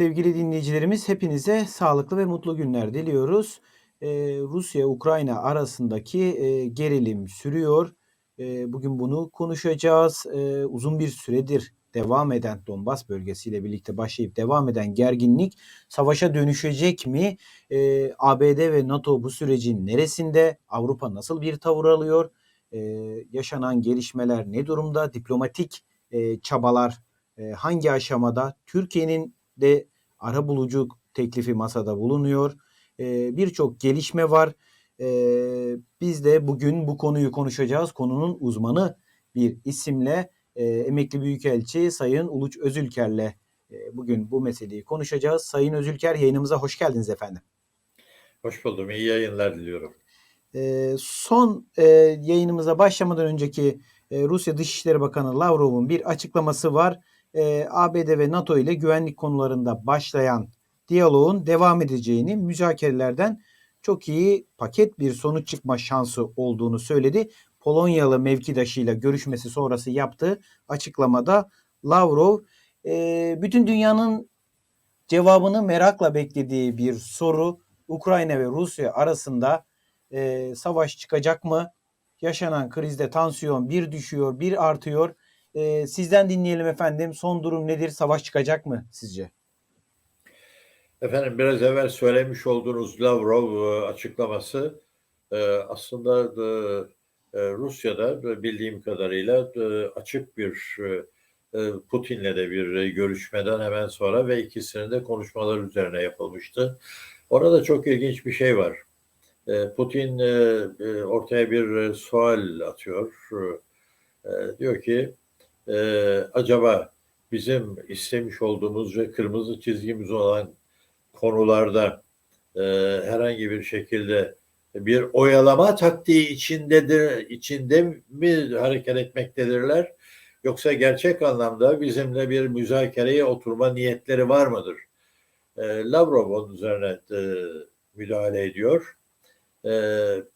Sevgili dinleyicilerimiz hepinize sağlıklı ve mutlu günler diliyoruz. Ee, Rusya-Ukrayna arasındaki e, gerilim sürüyor. E, bugün bunu konuşacağız. E, uzun bir süredir devam eden Donbas bölgesiyle birlikte başlayıp devam eden gerginlik savaşa dönüşecek mi? E, ABD ve NATO bu sürecin neresinde? Avrupa nasıl bir tavır alıyor? E, yaşanan gelişmeler ne durumda? Diplomatik e, çabalar e, hangi aşamada? Türkiye'nin de ara bulucu teklifi masada bulunuyor. E, Birçok gelişme var. E, biz de bugün bu konuyu konuşacağız. Konunun uzmanı bir isimle e, emekli büyükelçi Sayın Uluç Özülker'le e, bugün bu meseleyi konuşacağız. Sayın Özülker yayınımıza hoş geldiniz efendim. Hoş buldum. İyi yayınlar diliyorum. E, son e, yayınımıza başlamadan önceki e, Rusya Dışişleri Bakanı Lavrov'un bir açıklaması var. E, ABD ve NATO ile güvenlik konularında başlayan diyaloğun devam edeceğini, müzakerelerden çok iyi paket bir sonuç çıkma şansı olduğunu söyledi. Polonyalı mevkidaşıyla görüşmesi sonrası yaptığı açıklamada Lavrov e, bütün dünyanın cevabını merakla beklediği bir soru Ukrayna ve Rusya arasında e, savaş çıkacak mı? Yaşanan krizde tansiyon bir düşüyor, bir artıyor. E, sizden dinleyelim efendim. Son durum nedir? Savaş çıkacak mı sizce? Efendim biraz evvel söylemiş olduğunuz Lavrov açıklaması aslında Rusya'da bildiğim kadarıyla açık bir Putin'le de bir görüşmeden hemen sonra ve ikisinin de konuşmalar üzerine yapılmıştı. Orada çok ilginç bir şey var. Putin ortaya bir sual atıyor. Diyor ki acaba bizim istemiş olduğumuz ve kırmızı çizgimiz olan konularda herhangi bir şekilde bir oyalama taktiği içindedir, içinde mi hareket etmektedirler? Yoksa gerçek anlamda bizimle bir müzakereye oturma niyetleri var mıdır? E, Lavrov onun üzerine e, müdahale ediyor. E,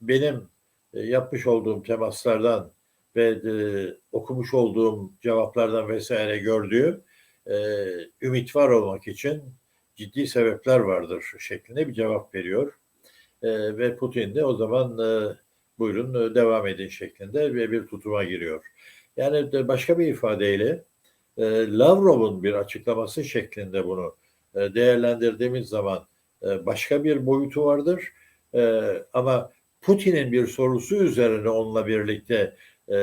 benim e, yapmış olduğum temaslardan ve e, okumuş olduğum cevaplardan vesaire gördüğüm e, ümit var olmak için ciddi sebepler vardır şeklinde bir cevap veriyor. E, ve Putin de o zaman e, buyurun e, devam edin şeklinde ve bir tutuma giriyor. Yani de başka bir ifadeyle e, Lavrov'un bir açıklaması şeklinde bunu e, değerlendirdiğimiz zaman e, başka bir boyutu vardır. E, ama Putin'in bir sorusu üzerine onunla birlikte e,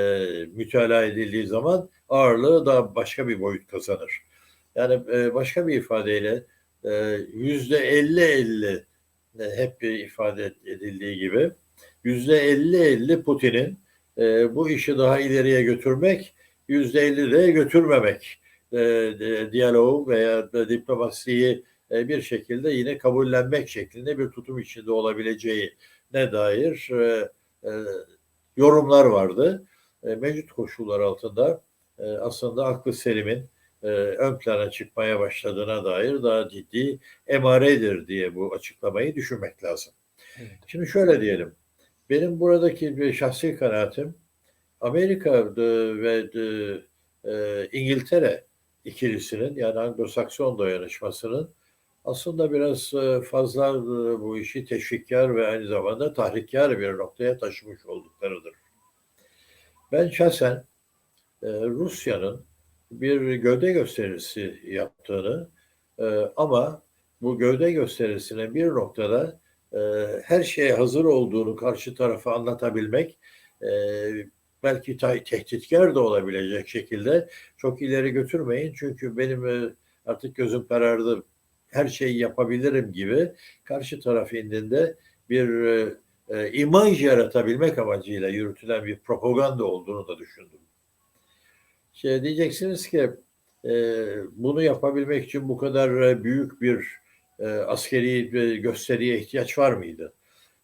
mütalaa edildiği zaman ağırlığı da başka bir boyut kazanır. Yani e, başka bir ifadeyle yüzde elli elli hep ifade edildiği gibi yüzde elli elli Putin'in e, bu işi daha ileriye götürmek, yüzde elli de götürmemek e, e, diyaloğu veya diplomasiyi e, bir şekilde yine kabullenmek şeklinde bir tutum içinde olabileceği ne dair e, e, yorumlar vardı. E, mevcut koşullar altında e, aslında aklı selimin e, ön plana çıkmaya başladığına dair daha ciddi emaredir diye bu açıklamayı düşünmek lazım. Evet. Şimdi şöyle diyelim. Benim buradaki bir şahsi kanaatim Amerika ve e, İngiltere ikilisinin yani Anglo-Sakson dayanışmasının aslında biraz e, fazla e, bu işi teşvikkar ve aynı zamanda tahrikkar bir noktaya taşımış olduklarıdır. Ben şahsen Rusya'nın bir gövde gösterisi yaptığını ama bu gövde gösterisine bir noktada e, her şeye hazır olduğunu karşı tarafa anlatabilmek e, belki tehditkar da olabilecek şekilde çok ileri götürmeyin. Çünkü benim e, artık gözüm karardı her şeyi yapabilirim gibi karşı taraf indinde bir e, e, imaj yaratabilmek amacıyla yürütülen bir propaganda olduğunu da düşündüm. Şey diyeceksiniz ki e, bunu yapabilmek için bu kadar büyük bir e, askeri gösteriye ihtiyaç var mıydı?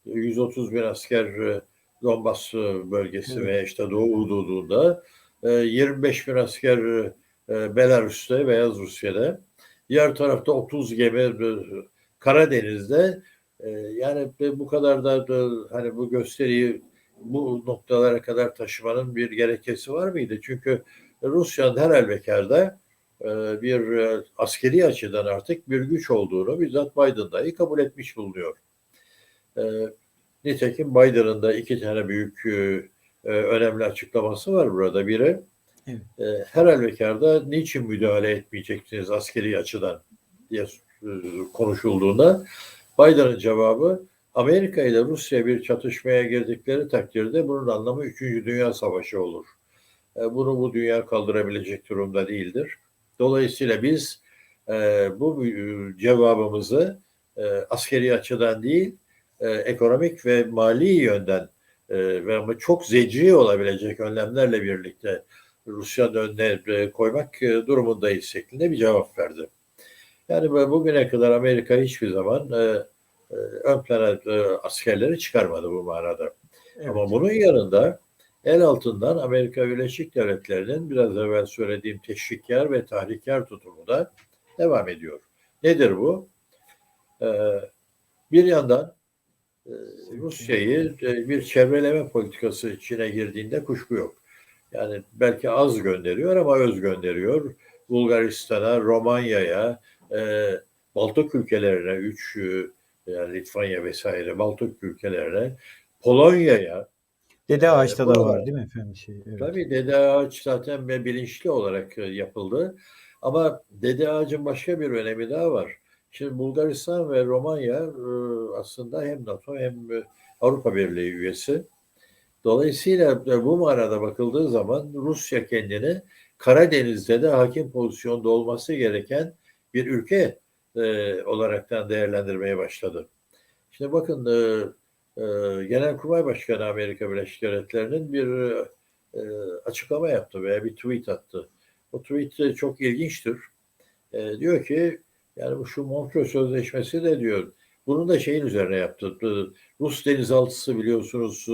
130 bin asker e, Donbas bölgesi evet. ve işte Doğu hududunda, e, 25 bin asker e, Belarus'ta, Beyaz Rusya'da, diğer tarafta 30 gemi e, Karadeniz'de e, yani bu kadar da, da hani bu gösteriyi bu noktalara kadar taşımanın bir gerekçesi var mıydı? Çünkü Rusya'nın her halükarda e, bir e, askeri açıdan artık bir güç olduğunu bizzat Biden dahi kabul etmiş bulunuyor. E, nitekim Biden'ın da iki tane büyük e, e, önemli açıklaması var burada. Biri Evet. e, her halükarda niçin müdahale etmeyeceksiniz askeri açıdan diye e, konuşulduğunda Biden'ın cevabı Amerika ile Rusya bir çatışmaya girdikleri takdirde bunun anlamı 3. Dünya Savaşı olur. E, Bunu bu dünya kaldırabilecek durumda değildir. Dolayısıyla biz e, bu cevabımızı askeri açıdan değil, ekonomik ve mali yönden e, ve çok zecri olabilecek önlemlerle birlikte Rusya'nın önüne e, koymak e, durumundayız şeklinde bir cevap verdi. Yani bugüne kadar Amerika hiçbir zaman e, ön plana askerleri çıkarmadı bu manada. Evet. Ama bunun yanında el altından Amerika Birleşik Devletleri'nin biraz evvel söylediğim teşvikkar ve tahrikkar tutumu da devam ediyor. Nedir bu? Bir yandan Rusya'yı bir çevreleme politikası içine girdiğinde kuşku yok. Yani belki az gönderiyor ama öz gönderiyor. Bulgaristan'a, Romanya'ya, e, Baltık ülkelerine, üç e, yani Litvanya vesaire Baltık ülkelerine, Polonya'ya, Dede Ağaç'ta da bu var değil mi efendim? Şey, evet. Tabii Dede Ağaç zaten bilinçli olarak e, yapıldı. Ama Dede Ağaç'ın başka bir önemi daha var. Şimdi Bulgaristan ve Romanya e, aslında hem NATO hem e, Avrupa Birliği üyesi. Dolayısıyla e, bu manada bakıldığı zaman Rusya kendini Karadeniz'de de hakim pozisyonda olması gereken bir ülke e, olaraktan değerlendirmeye başladı. Şimdi bakın e, e, Genelkurmay Başkanı Amerika Birleşik Devletleri'nin bir e, açıklama yaptı veya bir tweet attı. O tweet çok ilginçtir. E, diyor ki yani bu şu Montreux Sözleşmesi de diyor bunu da şeyin üzerine yaptı. E, Rus denizaltısı biliyorsunuz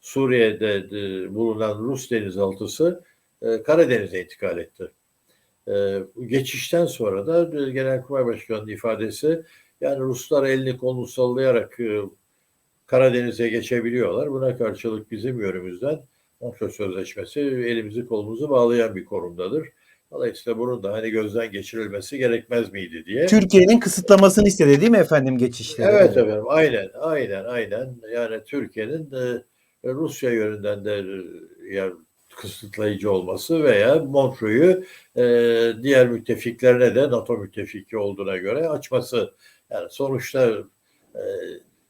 Suriye'de e, bulunan Rus denizaltısı e, Karadeniz'e intikal etti. E, geçişten sonra da Genelkurmay Başkanı'nın ifadesi yani Ruslar elini kolunu sallayarak Karadeniz'e geçebiliyorlar. Buna karşılık bizim yönümüzden Montreux Sözleşmesi elimizi kolumuzu bağlayan bir konumdadır. Dolayısıyla bunun da hani gözden geçirilmesi gerekmez miydi diye. Türkiye'nin kısıtlamasını istedi değil mi efendim geçişleri? Evet efendim aynen aynen aynen yani Türkiye'nin e, Rusya yönünden de e, ya kısıtlayıcı olması veya Montreux'u e, diğer müttefiklerine de NATO müttefiki olduğuna göre açması. Yani sonuçta e,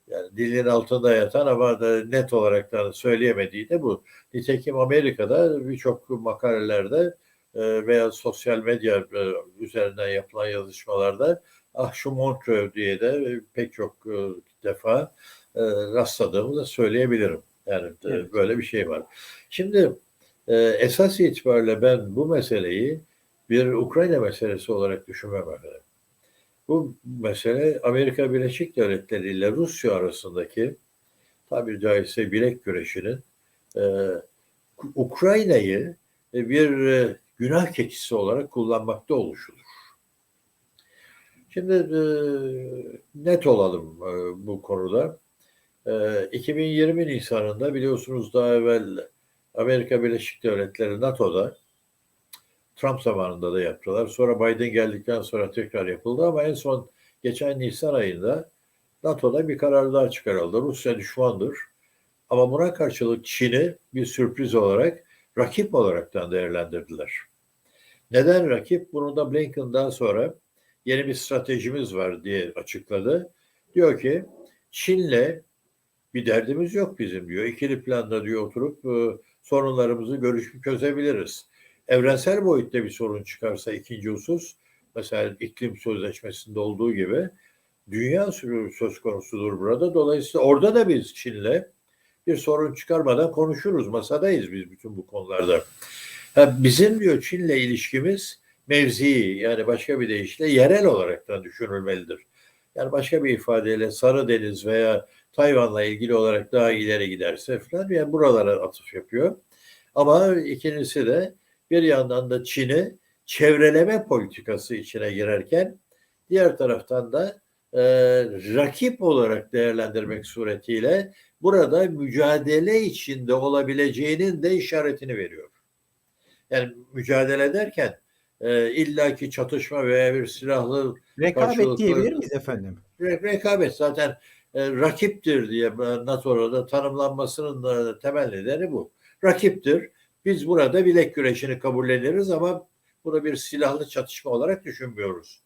yani dilin altında yatan ama da net olarak da söyleyemediği de bu. Nitekim Amerika'da birçok makalelerde e, veya sosyal medya e, üzerinden yapılan yazışmalarda ah şu Montreux diye de pek çok e, defa e, rastladığımı da söyleyebilirim. Yani e, Evet. böyle bir şey var. Şimdi e, esas itibariyle ben bu meseleyi bir Ukrayna meselesi olarak düşünmem efendim. Bu mesele Amerika Birleşik Devletleri ile Rusya arasındaki tabiri caizse bilek güreşinin e, Ukrayna'yı bir e, günah keçisi olarak kullanmakta oluşudur. Şimdi e, net olalım e, bu konuda. E, 2020 Nisan'ında biliyorsunuz daha evvel Amerika Birleşik Devletleri NATO'da Trump zamanında da yaptılar. Sonra Biden geldikten sonra tekrar yapıldı ama en son geçen Nisan ayında NATO'da bir karar daha çıkarıldı. Rusya düşmandır. Ama buna karşılık Çin'i bir sürpriz olarak rakip olaraktan değerlendirdiler. Neden rakip? Bunu da Blinken'dan sonra yeni bir stratejimiz var diye açıkladı. Diyor ki Çin'le bir derdimiz yok bizim diyor. İkili planda diyor oturup e, sorunlarımızı görüşüp çözebiliriz. Evrensel boyutta bir sorun çıkarsa ikinci husus mesela iklim sözleşmesinde olduğu gibi dünya söz konusudur burada. Dolayısıyla orada da biz Çin'le bir sorun çıkarmadan konuşuruz. Masadayız biz bütün bu konularda. Ha, bizim diyor Çin'le ilişkimiz mevzi yani başka bir deyişle yerel olaraktan düşünülmelidir. Yani başka bir ifadeyle Sarı Deniz veya Tayvan'la ilgili olarak daha ileri giderse falan yani buralara atıf yapıyor. Ama ikincisi de bir yandan da Çin'i çevreleme politikası içine girerken diğer taraftan da e, rakip olarak değerlendirmek suretiyle burada mücadele içinde olabileceğinin de işaretini veriyor. Yani mücadele ederken e, illaki çatışma veya bir silahlı Rekabet diyebilir miyiz efendim? Re- rekabet zaten e, rakiptir diye NATO'da tanımlanmasının e, temel nedeni bu. Rakiptir. Biz burada bilek güreşini kabulleniriz ama bunu bir silahlı çatışma olarak düşünmüyoruz.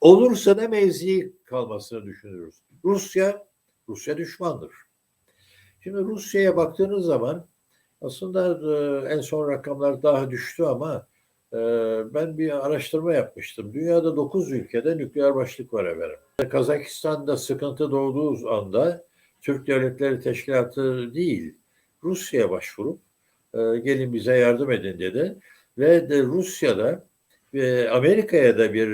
Olursa da mevzi kalmasını düşünürüz. Rusya, Rusya düşmandır. Şimdi Rusya'ya baktığınız zaman aslında e, en son rakamlar daha düştü ama e, ben bir araştırma yapmıştım. Dünyada 9 ülkede nükleer başlık var efendim. Kazakistan'da sıkıntı doğduğu anda Türk Devletleri Teşkilatı değil Rusya'ya başvurup e, gelin bize yardım edin dedi. Ve de Rusya'da ve Amerika'ya da bir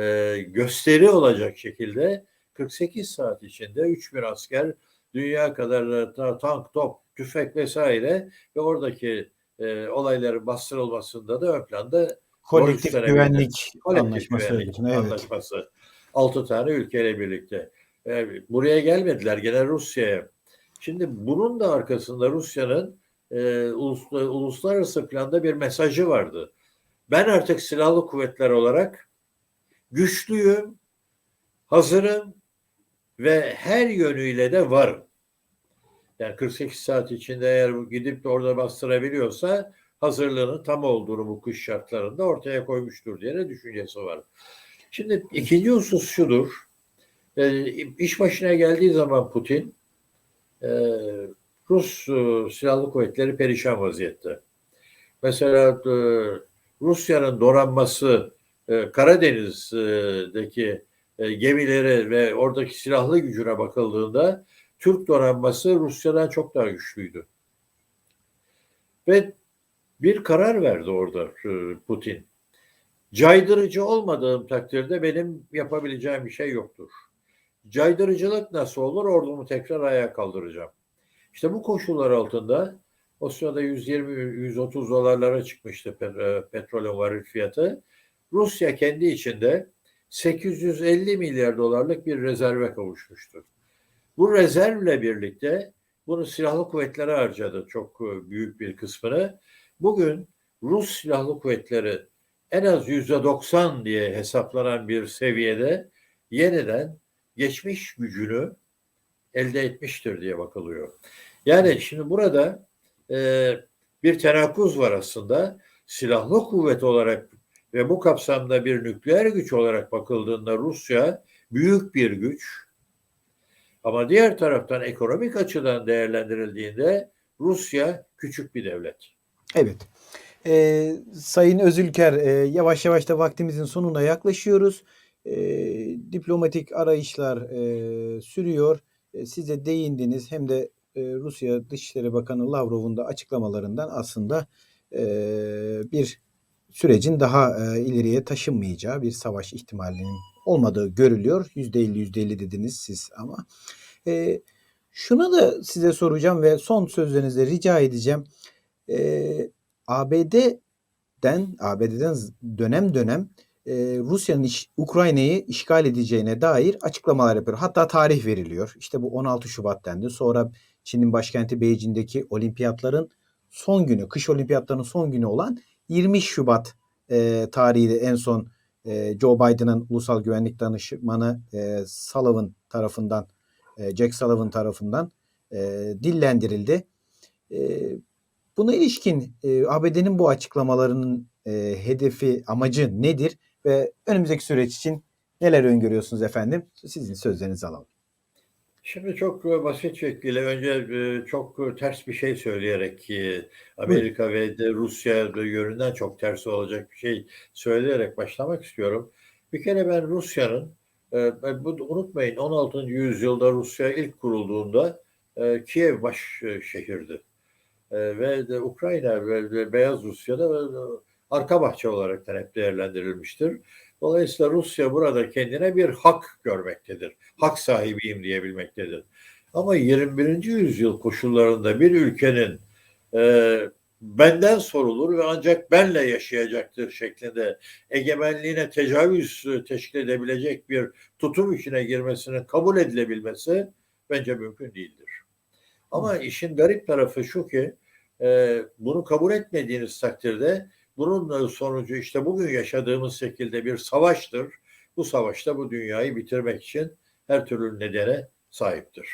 e, gösteri olacak şekilde 48 saat içinde 3000 asker dünya kadar ta- tank, top, tüfek vesaire ve oradaki e, olayların bastırılmasında da ön planda Kolektif güvenlik kolektif anlaşması. güvenlik evet. anlaşması. Altı tane ülkeyle birlikte. E, buraya gelmediler gene Rusya'ya. Şimdi bunun da arkasında Rusya'nın e, ulus- uluslararası planda bir mesajı vardı. Ben artık silahlı kuvvetler olarak güçlüyüm, hazırım ve her yönüyle de varım. Yani 48 saat içinde eğer gidip de orada bastırabiliyorsa hazırlığının tam olduğunu bu kış şartlarında ortaya koymuştur diye de düşüncesi var. Şimdi ikinci husus şudur. E, iş başına geldiği zaman Putin e, Rus e, silahlı kuvvetleri perişan vaziyette. Mesela e, Rusya'nın donanması e, Karadeniz'deki e, gemilere ve oradaki silahlı gücüne bakıldığında Türk donanması Rusya'dan çok daha güçlüydü. Ve bir karar verdi orada e, Putin. Caydırıcı olmadığım takdirde benim yapabileceğim bir şey yoktur. Caydırıcılık nasıl olur? Ordumu tekrar ayağa kaldıracağım. İşte bu koşullar altında o sırada 120-130 dolarlara çıkmıştı e, petrolün varil fiyatı. Rusya kendi içinde 850 milyar dolarlık bir rezerve kavuşmuştu. Bu rezervle birlikte bunu silahlı kuvvetlere harcadı çok e, büyük bir kısmını. Bugün Rus silahlı kuvvetleri en az yüzde 90 diye hesaplanan bir seviyede yeniden geçmiş gücünü elde etmiştir diye bakılıyor. Yani şimdi burada e, bir tenakkuz var aslında. Silahlı kuvvet olarak ve bu kapsamda bir nükleer güç olarak bakıldığında Rusya büyük bir güç. Ama diğer taraftan ekonomik açıdan değerlendirildiğinde Rusya küçük bir devlet. Evet. Ee, Sayın Özülker, e, yavaş yavaş da vaktimizin sonuna yaklaşıyoruz. Ee, diplomatik arayışlar e, sürüyor. E, siz de değindiniz. Hem de e, Rusya Dışişleri Bakanı Lavrov'un da açıklamalarından aslında e, bir sürecin daha e, ileriye taşınmayacağı bir savaş ihtimalinin olmadığı görülüyor. %50 %50 dediniz siz ama. E, şunu da size soracağım ve son sözlerinize rica edeceğim. E, ABD'den ABD'den dönem dönem e, Rusya'nın iş- Ukrayna'yı işgal edeceğine dair açıklamalar yapıyor. Hatta tarih veriliyor. İşte bu 16 Şubat dendi. Sonra Çin'in başkenti Beijing'deki olimpiyatların son günü, kış olimpiyatlarının son günü olan 20 Şubat e, tarihi de en son e, Joe Biden'ın ulusal güvenlik danışmanı e, Sullivan tarafından, e, Jack Sullivan tarafından e, dillendirildi. Buna ilişkin e, ABD'nin bu açıklamalarının hedefi, amacı nedir ve önümüzdeki süreç için neler öngörüyorsunuz efendim? Sizin sözlerinizi alalım. Şimdi çok e, basit şekilde önce e, çok e, ters bir şey söyleyerek Amerika ve de Rusya yönünden çok ters olacak bir şey söyleyerek başlamak istiyorum. Bir kere ben Rusya'nın bu unutmayın 16. yüzyılda Rusya ilk kurulduğunda Kiev baş şehirdi. Ve de Ukrayna ve, Beyaz Rusya'da arka bahçe olarak hep değerlendirilmiştir. Dolayısıyla Rusya burada kendine bir hak görmektedir. Hak sahibiyim diyebilmektedir. Ama 21. yüzyıl koşullarında bir ülkenin e, benden sorulur ve ancak benle yaşayacaktır şeklinde egemenliğine tecavüz teşkil edebilecek bir tutum içine girmesinin kabul edilebilmesi bence mümkün değildir. Ama işin garip tarafı şu ki e, bunu kabul etmediğiniz takdirde bunun sonucu işte bugün yaşadığımız şekilde bir savaştır. Bu savaşta bu dünyayı bitirmek için her türlü nedene sahiptir.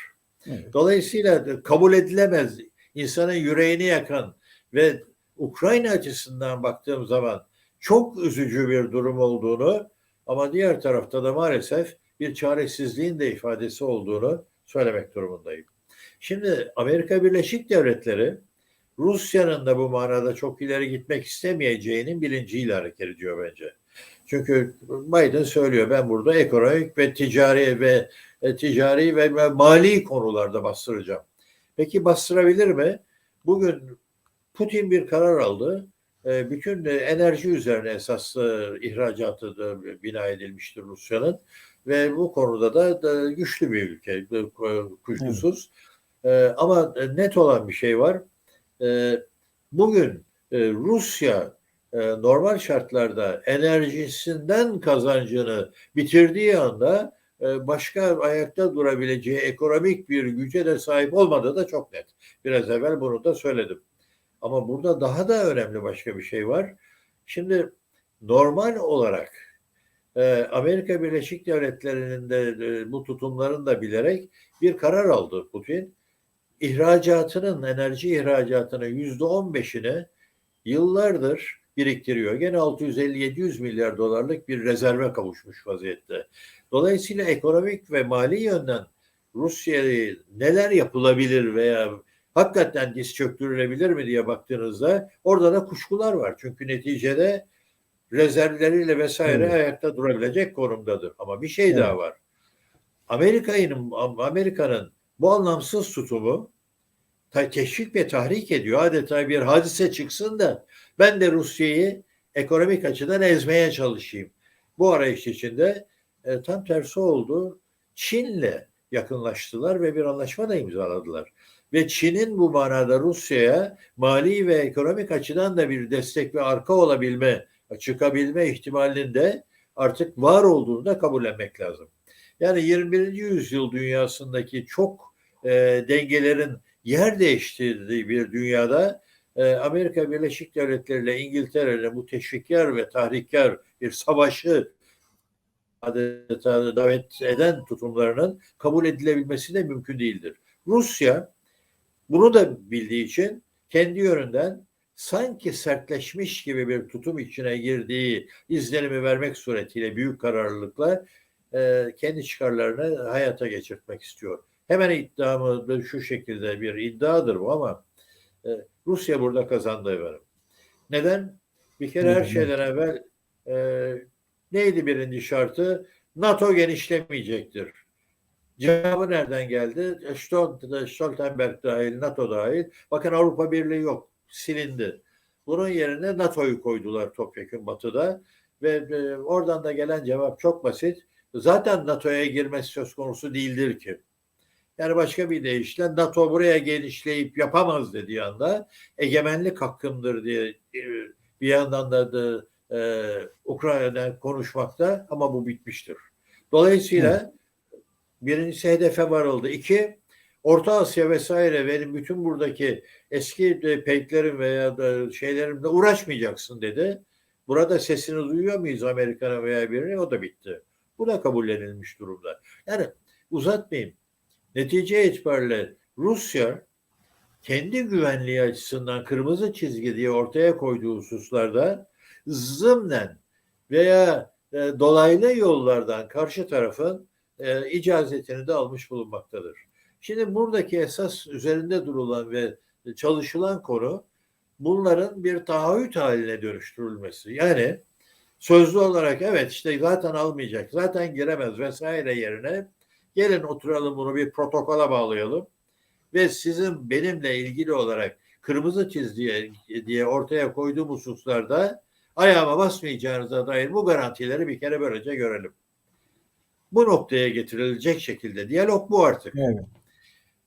Evet. Dolayısıyla kabul edilemez insanın yüreğini yakan ve Ukrayna açısından baktığım zaman çok üzücü bir durum olduğunu ama diğer tarafta da maalesef bir çaresizliğin de ifadesi olduğunu söylemek durumundayım. Şimdi Amerika Birleşik Devletleri Rusya'nın da bu manada çok ileri gitmek istemeyeceğinin bilinciyle hareket ediyor bence. Çünkü Biden söylüyor ben burada ekonomik ve ticari ve e, ticari ve mali konularda bastıracağım. Peki bastırabilir mi? Bugün Putin bir karar aldı. E, bütün e, enerji üzerine esas e, ihracatı da bina edilmiştir Rusya'nın ve bu konuda da, da güçlü bir ülke e, kuşkusuz. E, ama net olan bir şey var. E, bugün e, Rusya e, normal şartlarda enerjisinden kazancını bitirdiği anda e, başka ayakta durabileceği ekonomik bir güce de sahip olmadığı da çok net. Biraz evvel bunu da söyledim. Ama burada daha da önemli başka bir şey var. Şimdi normal olarak Amerika Birleşik Devletleri'nin de bu tutumlarını da bilerek bir karar aldı Putin. İhracatının, enerji ihracatının yüzde on beşini yıllardır biriktiriyor. Gene 650-700 milyar dolarlık bir rezerve kavuşmuş vaziyette. Dolayısıyla ekonomik ve mali yönden Rusya'yı neler yapılabilir veya hakikaten diz çöktürülebilir mi diye baktığınızda orada da kuşkular var. Çünkü neticede rezervleriyle vesaire Evet. ayakta durabilecek konumdadır. Ama bir şey Evet. daha var. Amerika'nın Amerika'nın bu anlamsız tutumu teşvik ve tahrik ediyor. Adeta bir hadise çıksın da ben de Rusya'yı ekonomik açıdan ezmeye çalışayım. Bu arayış içinde e, tam tersi oldu. Çin'le yakınlaştılar ve bir anlaşma da imzaladılar. Ve Çin'in bu manada Rusya'ya mali ve ekonomik açıdan da bir destek ve arka olabilme, çıkabilme ihtimalinin de artık var olduğunu da kabullenmek lazım. Yani 21. yüzyıl dünyasındaki çok e, dengelerin yer değiştirdiği bir dünyada e, Amerika Birleşik Devletleri ile İngiltere'yle bu teşvikkar ve tahrikkar bir savaşı adeta davet eden tutumlarının kabul edilebilmesi de mümkün değildir. Rusya bunu da bildiği için kendi yönünden sanki sertleşmiş gibi bir tutum içine girdiği izlenimi vermek suretiyle büyük kararlılıkla e, kendi çıkarlarını hayata geçirtmek istiyor. Hemen iddiamı şu şekilde bir iddiadır bu ama e, Rusya burada kazandı efendim. Neden? Bir kere her şeyden evvel e, neydi birinci şartı? NATO genişlemeyecektir. Cevabı nereden geldi? Stol- Stoltenberg dahil, NATO dahil. Bakın Avrupa Birliği yok. Silindi. Bunun yerine NATO'yu koydular topyekun batıda. Ve e, oradan da gelen cevap çok basit. Zaten NATO'ya girmesi söz konusu değildir ki. Yani başka bir deyişle NATO buraya genişleyip yapamaz dediği anda egemenlik hakkımdır diye e, bir yandan da, da e, Ukrayna'da konuşmakta ama bu bitmiştir. Dolayısıyla birincisi hedefe varıldı. İki, Orta Asya vesaire benim bütün buradaki eski de peyklerim veya da şeylerimle uğraşmayacaksın dedi. Burada sesini duyuyor muyuz Amerika'na veya birine? O da bitti. Bu da kabullenilmiş durumda. Yani uzatmayayım. Netice itibariyle Rusya kendi güvenliği açısından kırmızı çizgi diye ortaya koyduğu hususlarda zımnen veya e, dolaylı yollardan karşı tarafın e, icazetini de almış bulunmaktadır. Şimdi buradaki esas üzerinde durulan ve çalışılan konu bunların bir taahhüt haline dönüştürülmesi. Yani sözlü olarak evet işte zaten almayacak, zaten giremez vesaire yerine gelin oturalım bunu bir protokola bağlayalım ve sizin benimle ilgili olarak kırmızı çizgiye diye ortaya koyduğum hususlarda ayağıma basmayacağınıza dair bu garantileri bir kere böylece görelim. Bu noktaya getirilecek şekilde diyalog bu artık. Evet.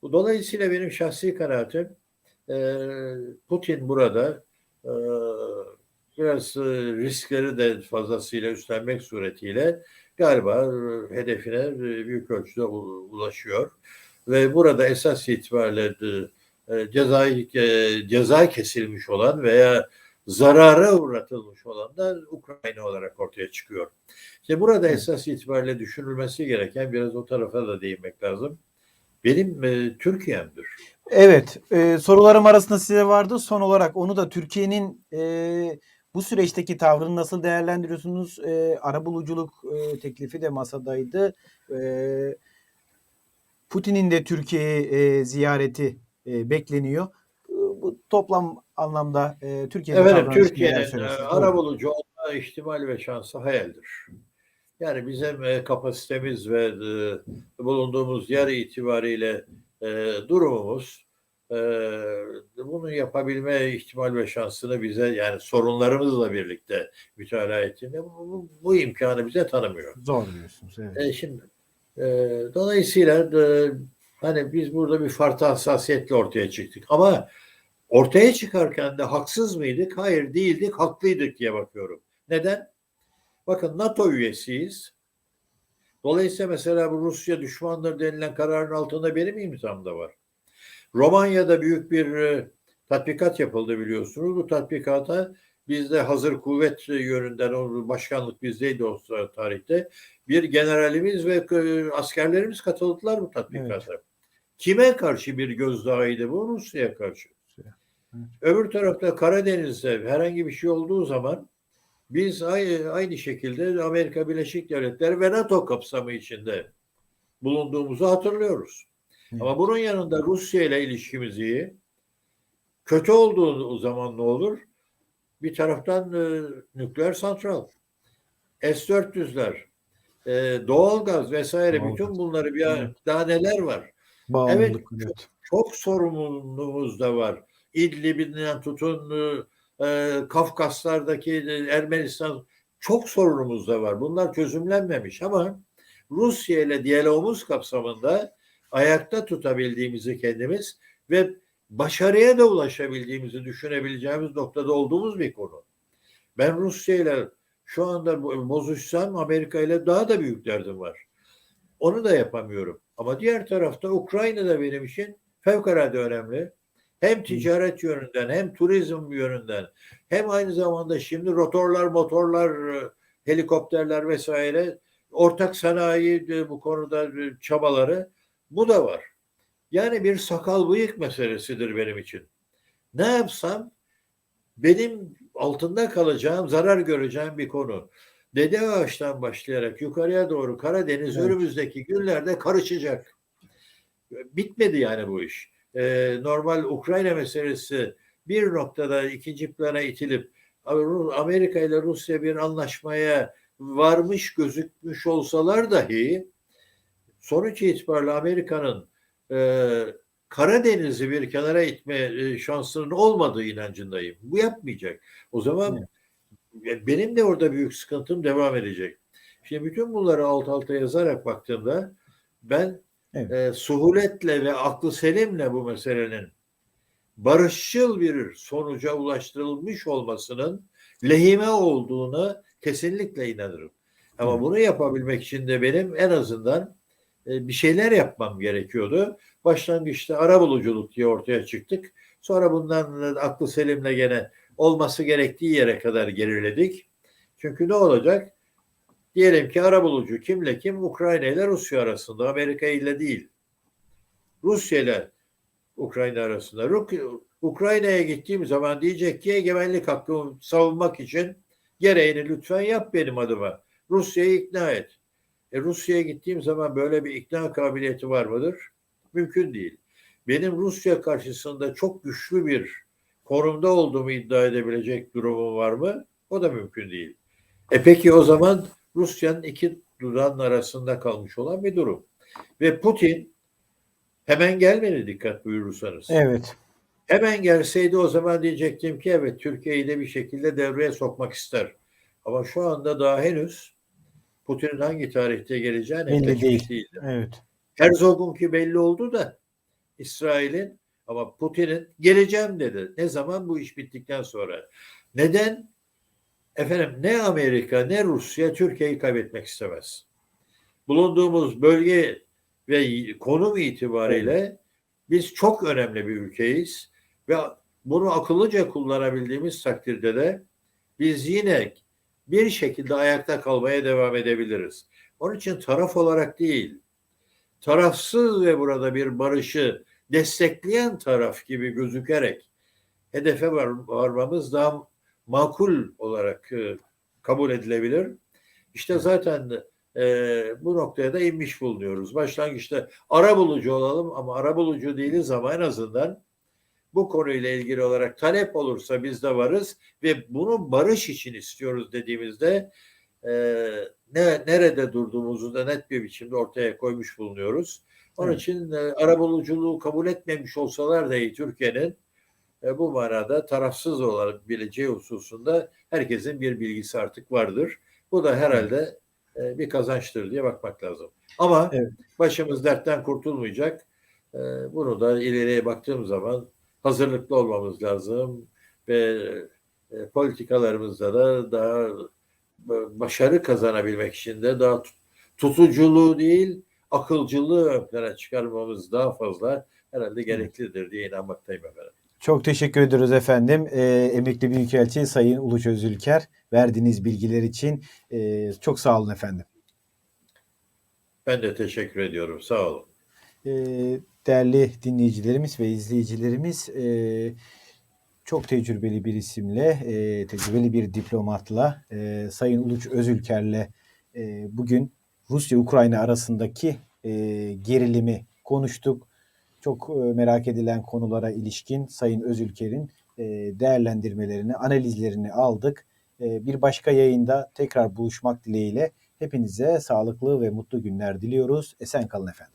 Dolayısıyla benim şahsi kanaatim e, Putin burada e, biraz e, riskleri de fazlasıyla üstlenmek suretiyle galiba e, hedefine e, büyük ölçüde ulaşıyor. Ve burada esas itibariyle ceza, e, ceza kesilmiş olan veya zarara uğratılmış olan da Ukrayna olarak ortaya çıkıyor. İşte burada esas itibariyle düşünülmesi gereken biraz o tarafa da değinmek lazım. Benim e, Türkiye'mdir. Evet, e, sorularım arasında size vardı. Son olarak onu da Türkiye'nin e, bu süreçteki tavrını nasıl değerlendiriyorsunuz? E, arabuluculuk e, teklifi de masadaydı. E, Putin'in de Türkiye'ye e, ziyareti e, bekleniyor. E, bu toplam anlamda e, Türkiye'nin neler Türkiye'nin e, arabulucu olma ihtimali ve şansı hayaldir. Yani bizim e, kapasitemiz ve e, bulunduğumuz yer itibariyle e, durumumuz bunu yapabilme ihtimal ve şansını bize yani sorunlarımızla birlikte mütalaa ettiğinde bu, bu, bu imkanı bize tanımıyor. Zor diyorsunuz. Evet. E, şimdi e, dolayısıyla e, hani biz burada bir farklı hassasiyetle ortaya çıktık ama ortaya çıkarken de haksız mıydık? Hayır değildik, haklıydık diye bakıyorum. Neden? Bakın NATO üyesiyiz. Dolayısıyla mesela bu Rusya düşmandır denilen kararın altında benim imzam da var. Romanya'da büyük bir e, tatbikat yapıldı biliyorsunuz. Bu tatbikata bizde hazır kuvvet yönünden o başkanlık bizdeydi o tarihte. Bir generalimiz ve e, askerlerimiz katıldılar bu tatbikata. Kime karşı bir gözdağıydı bu? Rusya'ya karşı. Evet. Öbür tarafta Karadeniz'de herhangi bir şey olduğu zaman biz aynı şekilde Amerika Birleşik Devletleri ve NATO kapsamı içinde bulunduğumuzu hatırlıyoruz. Ama bunun yanında Rusya ile ilişkimiz iyi. Kötü olduğu zaman ne olur? Bir taraftan e, nükleer santral, S-400'ler, e, doğalgaz vesaire Doğalgaz. bütün bunları bir Evet. daha neler var? Bağımlılık. Evet, evet. çok sorumluluğumuz da var. İdlib'inden tutun e, Kafkaslardaki e, Ermenistan çok sorunumuz da var. Bunlar çözümlenmemiş ama Rusya ile diyalogumuz kapsamında ayakta tutabildiğimizi kendimiz ve başarıya da ulaşabildiğimizi düşünebileceğimiz noktada olduğumuz bir konu. Ben Rusya ile şu anda bo- bozuşsam Amerika ile daha da büyük derdim var. Onu da yapamıyorum. Ama diğer tarafta Ukrayna da benim için fevkalade önemli. Hem ticaret yönünden hem turizm yönünden hem aynı zamanda şimdi rotorlar, motorlar, e, helikopterler vesaire ortak sanayi e, bu konuda e, çabaları bu da var. Yani bir sakal bıyık meselesidir benim için. Ne yapsam benim altında kalacağım, zarar göreceğim bir konu. Dede Ağaç'tan başlayarak yukarıya doğru Karadeniz Evet. önümüzdeki günlerde karışacak. Bitmedi yani bu iş. Ee, normal Ukrayna meselesi bir noktada ikinci plana itilip Amerika ile Rusya bir anlaşmaya varmış gözükmüş olsalar dahi sonuç itibariyle Amerika'nın e, Karadeniz'i bir kenara itme e, şansının olmadığı inancındayım. Bu yapmayacak. O zaman e, benim de orada büyük sıkıntım devam edecek. Şimdi bütün bunları alt alta yazarak baktığımda ben Evet. e, suhuletle ve aklı selimle bu meselenin barışçıl bir sonuca ulaştırılmış olmasının lehime olduğuna kesinlikle inanırım. Ama Evet. bunu yapabilmek için de benim en azından bir şeyler yapmam gerekiyordu. Başlangıçta arabuluculuk diye ortaya çıktık. Sonra bundan e, aklı selimle gene olması gerektiği yere kadar geriledik. Çünkü ne olacak? Diyelim ki arabulucu kimle kim? Ukrayna ile Rusya arasında, Amerika ile değil. Rusya ile Ukrayna arasında. Ukrayna'ya gittiğim zaman diyecek ki egemenlik hakkımı savunmak için gereğini lütfen yap benim adıma. Rusya'yı ikna et. E Rusya'ya gittiğim zaman böyle bir ikna kabiliyeti var mıdır? Mümkün değil. Benim Rusya karşısında çok güçlü bir konumda olduğumu iddia edebilecek durumum var mı? O da mümkün değil. E peki o zaman Rusya'nın iki dudağının arasında kalmış olan bir durum. Ve Putin hemen gelmedi dikkat buyurursanız. Evet. Hemen gelseydi o zaman diyecektim ki evet Türkiye'yi de bir şekilde devreye sokmak ister. Ama şu anda daha henüz Putin'in hangi tarihte geleceği Belli değil. değil. Evet. Herzog'unki belli oldu da İsrail'in ama Putin'in geleceğim dedi. Ne zaman bu iş bittikten sonra. Neden? Efendim ne Amerika ne Rusya Türkiye'yi kaybetmek istemez. Bulunduğumuz bölge ve konum itibariyle biz çok önemli bir ülkeyiz ve bunu akıllıca kullanabildiğimiz takdirde de biz yine bir şekilde ayakta kalmaya devam edebiliriz. Onun için taraf olarak değil, tarafsız ve burada bir barışı destekleyen taraf gibi gözükerek hedefe var, varmamız daha makul olarak e, kabul edilebilir. İşte zaten e, bu noktaya da inmiş bulunuyoruz. Başlangıçta ara bulucu olalım ama ara bulucu değiliz ama en azından bu konuyla ilgili olarak talep olursa biz de varız ve bunu barış için istiyoruz dediğimizde e, ne, nerede durduğumuzu da net bir biçimde ortaya koymuş bulunuyoruz. Onun Evet. için e, arabuluculuğu kabul etmemiş olsalar dahi Türkiye'nin e, bu manada tarafsız olabileceği hususunda herkesin bir bilgisi artık vardır. Bu da herhalde e, bir kazançtır diye bakmak lazım. Ama Evet. başımız dertten kurtulmayacak. E, bunu da ileriye baktığım zaman hazırlıklı olmamız lazım ve e, politikalarımızda da daha başarı kazanabilmek için de daha tut- tutuculuğu değil akılcılığı ön plana çıkarmamız daha fazla herhalde gereklidir diye inanmaktayım efendim. Çok teşekkür ediyoruz efendim. Ee, Emekli Büyükelçi Sayın Uluç Özülker verdiğiniz bilgiler için e, çok sağ olun efendim. Ben de teşekkür ediyorum. Sağ olun. Ee, değerli dinleyicilerimiz ve izleyicilerimiz e, çok tecrübeli bir isimle, e, tecrübeli bir diplomatla, e, Sayın Uluç Özülker'le e, bugün Rusya-Ukrayna arasındaki e, gerilimi konuştuk. Çok e, merak edilen konulara ilişkin Sayın Özülker'in e, değerlendirmelerini, analizlerini aldık. E, bir başka yayında tekrar buluşmak dileğiyle hepinize sağlıklı ve mutlu günler diliyoruz. Esen kalın efendim.